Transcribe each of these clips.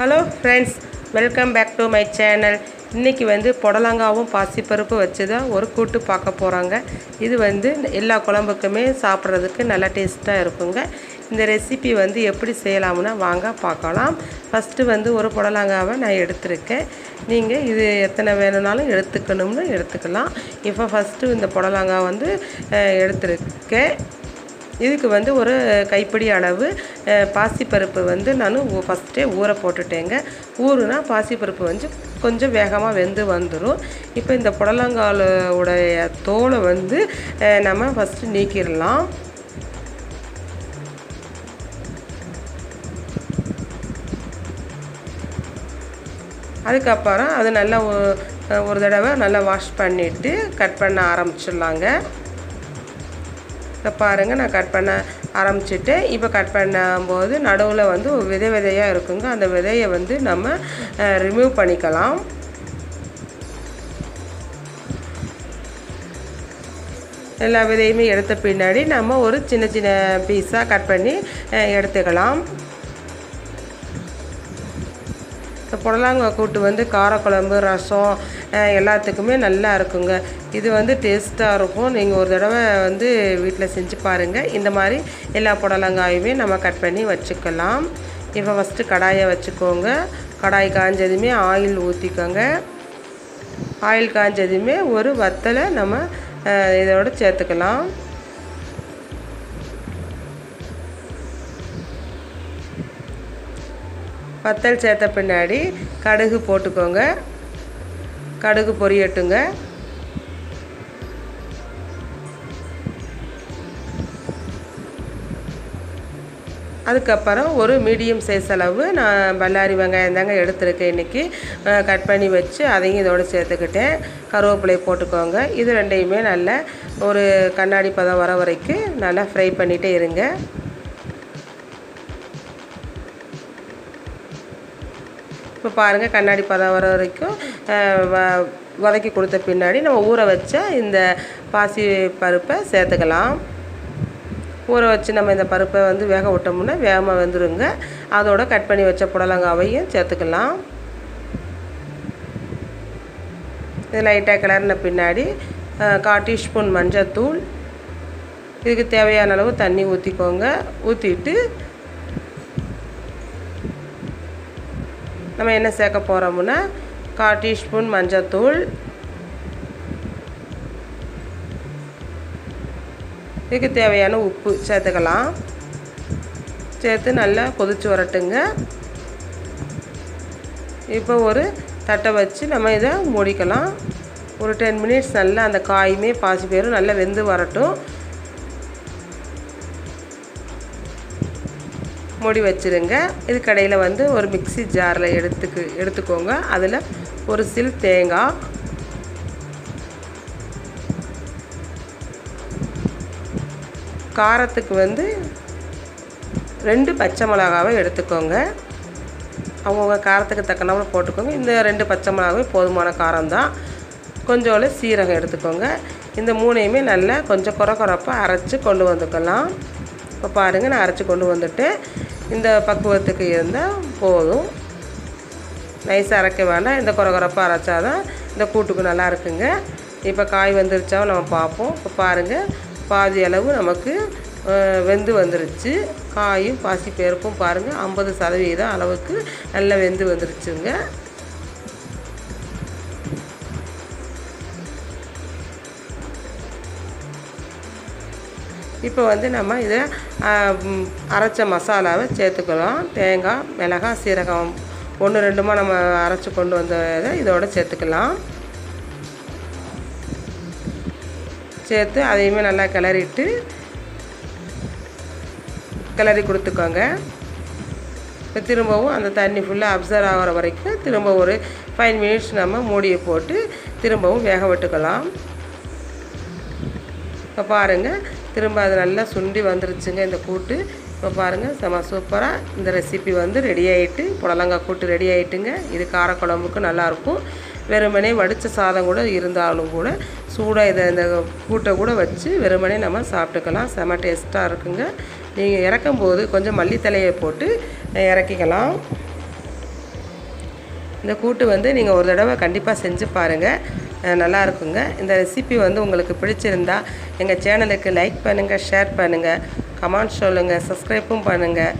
Hello friends welcome back to my channel இன்றைக்கி வந்து புடலங்காவும் பாசிப்பருப்பு வச்சு தான் ஒரு கூட்டு பார்க்க போகிறாங்க இது வந்து எல்லா குழம்புக்குமே சாப்பிட்றதுக்கு நல்லா டேஸ்ட்டாக இருக்குங்க. இந்த ரெசிபி வந்து எப்படி செய்யலாம்னா வாங்க பார்க்கலாம். ஃபஸ்ட்டு வந்து ஒரு புடலங்காவை நான் எடுத்திருக்கேன். நீங்கள் இது எத்தனை வேணும்னாலும் எடுத்துக்கணும்னு எடுத்துக்கலாம். இப்போ ஃபஸ்ட்டு இந்த புடலங்காய் வந்து எடுத்திருக்கேன். இதுக்கு வந்து ஒரு கைப்பிடி அளவு பாசிப்பருப்பு வந்து நான் ஃபஸ்ட்டே ஊற போட்டுட்டேங்க. ஊறுனா பாசிப்பருப்பு வந்து கொஞ்சம் வேகமாக வெந்து வந்துடும் இப்போ இந்த புடலங்கால உடைய தோலை வந்து நம்ம ஃபஸ்ட்டு நீக்கிடலாம். அதுக்கப்புறம் அது நல்லா ஒரு தடவை நல்லா வாஷ் பண்ணிவிட்டு கட் பண்ண ஆரம்பிச்சிடலாங்க. இப்போ பாருங்கள் நான் கட் பண்ண ஆரம்பிச்சுட்டு இப்போ கட் பண்ணும்போது நடுவில் வந்து விதை விதையாக இருக்குங்க. அந்த விதையை வந்து நம்ம ரிமூவ் பண்ணிக்கலாம். எல்லா விதையுமே எடுத்த பின்னாடி நம்ம ஒரு சின்ன சின்ன பீஸாக கட் பண்ணி எடுத்துக்கலாம். இந்த புடலங்காய் கூட்டு வந்து காரக்குழம்பு ரசம் எல்லாத்துக்குமே நல்லா இருக்குங்க. இது வந்து டேஸ்ட்டாக இருக்கும். நீங்கள் ஒரு தடவை வந்து வீட்டில் செஞ்சு பாருங்கள் இந்த மாதிரி எல்லா புடலங்காயுமே நம்ம கட் பண்ணி வச்சுக்கலாம். இப்போ ஃபஸ்ட்டு கடாயை வச்சுக்கோங்க. கடாய் காஞ்சதுமே ஆயில் ஊற்றிக்கோங்க ஆயில் காஞ்சதுமே ஒரு வத்தலை நம்ம இதோடு இதோட சேர்த்துக்கலாம். வத்தல் சேர்த்த பின்னாடி கடுகு போட்டுக்கோங்க. கடுகு பொரியட்டுங்க. அதுக்கப்புறம் ஒரு மீடியம் சைஸ் அளவு நான் பல்லாரி வெங்காயம் தாங்க எடுத்துருக்கேன் இன்றைக்கி கட் பண்ணி வச்சு அதையும் இதோடு சேர்த்துக்கிட்டேன். கருவேப்பிலை போட்டுக்கோங்க. இது ரெண்டையுமே நல்லா ஒரு கண்ணாடி பதம் வர வரைக்கும் நல்லா ஃப்ரை பண்ணிகிட்டே இருங்க. இப்போ பாருங்கள் கண்ணாடி பதம் வர வரைக்கும் வ- வதக்கி கொடுத்த பின்னாடி நம்ம ஊற வச்ச இந்த பாசி பருப்பை சேர்த்துக்கலாம். ஊற வச்சு நம்ம இந்த பருப்பை வந்து வேக விட்டோம்னா வேகமாக வந்துடுங்க அதோட கட் பண்ணி வச்ச புடலங்காவையும் சேர்த்துக்கலாம். இது லைட்டாக கிளறின பின்னாடி கால் டீஸ்பூன் மஞ்சத்தூள். இதுக்கு தேவையான அளவு தண்ணி ஊற்றிக்கோங்க ஊற்றிட்டு நம்ம என்ன சேர்க்க போகிறோம்னா கால் டீஸ்பூன் மஞ்சத்தூள். இதுக்கு தேவையான உப்பு சேர்த்துக்கலாம். சேர்த்து நல்லா கொதித்து வரட்டுங்க. இப்போ ஒரு தட்டை வச்சு நம்ம இதை மூடிக்கலாம். ஒரு டென் மினிட்ஸ் நல்லா அந்த காயுமே பாசி பேரும் நல்லா வெந்து வரட்டும். மூடி வச்சுருங்க. இது கடையில் வந்து ஒரு மிக்ஸி ஜாரில் எடுத்துக்கு எடுத்துக்கோங்க. அதில் ஒரு சில் தேங்காய் காரத்துக்கு வந்து ரெண்டு பச்சை மிளகாவை எடுத்துக்கோங்க. அவங்கவுங்க காரத்துக்கு தக்கனால போட்டுக்கோங்க. இந்த ரெண்டு பச்சை மிளகாவே போதுமான காரம் தான் கொஞ்சோண்டு சீரகம் எடுத்துக்கோங்க. இந்த மூணையுமே நல்லா கொஞ்சம் குறை குறைப்பாக அரைச்சி கொண்டு வந்துக்கலாம். இப்போ பாருங்கள் நான் அரைச்சி கொண்டு வந்துட்டு இந்த பக்குவத்துக்கு இருந்தால் போதும். நைஸாக அரைக்க வேண்டாம். இந்த குறை குறைப்பாக அரைச்சாதான் இந்த கூட்டுக்கு நல்லா இருக்குங்க. இப்போ காய் வந்துருச்சா நம்ம பார்ப்போம். இப்போ பாருங்கள் பாதி அளவு நமக்கு வெந்து வந்துருச்சு. காயும் பாசி பருப்பும் பாருங்கள் ஐம்பது சதவீதம் அளவுக்கு நல்லா வெந்து வந்துருச்சுங்க. இப்போ வந்து நம்ம இதை அரைச்ச மசாலாவை சேர்த்துக்கலாம். தேங்காய் மிளகாய் சீரகம் ஒன்று ரெண்டுமா நம்ம அரைச்சி கொண்டு வந்த இதை இதோட சேர்த்துக்கலாம். சேர்த்து அதையுமே நல்லா கிளறிட்டு கிளறி கொடுத்துக்கோங்க. இப்போ திரும்பவும் அந்த தண்ணி ஃபுல்லாக அப்சர்வ் ஆகிற வரைக்கும் திரும்ப ஒரு ஃபைவ் மினிட்ஸ் நம்ம மூடியை போட்டு திரும்பவும் வேக விட்டுக்கலாம். இப்போ பாருங்கள் திரும்ப அது நல்லா சுண்டி வந்துருச்சுங்க இந்த கூட்டு. இப்போ பாருங்கள் செம சூப்பராக இந்த ரெசிபி வந்து ரெடி ஆகிட்டு புடலங்காய் கூட்டு ரெடி ஆகிட்டுங்க இது காரக்குழம்புக்கு நல்லாயிருக்கும் வெறுமனே வடித்த சாதம் கூட இருந்தாலும் கூட சூடாக இதை இந்த கூட்டை கூட வச்சு வெறுமனே நம்ம சாப்பிட்டுக்கலாம். செம டேஸ்ட்டாக இருக்குங்க. நீங்கள் இறக்கும்போது கொஞ்சம் மல்லித்தலையை போட்டு இறக்கிக்கலாம். இந்த கூட்டு வந்து நீங்கள் ஒரு தடவை கண்டிப்பாக செஞ்சு பாருங்கள் நல்லா இருக்குங்க. இந்த ரெசிபி வந்து உங்களுக்கு பிடிச்சிருந்தா எங்கள் சேனலுக்கு லைக் பண்ணுங்கள் ஷேர் பண்ணுங்கள் கமெண்ட் சொல்லுங்கள் சப்ஸ்கிரைப்பும் பண்ணுங்கள்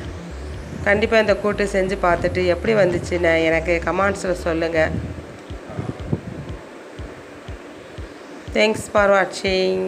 கண்டிப்பாக இந்த கூட்டு செஞ்சு பார்த்துட்டு எப்படி வந்துச்சுன்னு எனக்கு கமெண்ட்ஸில் சொல்லுங்கள் தேங்க்ஸ் ஃபார் வாட்சிங்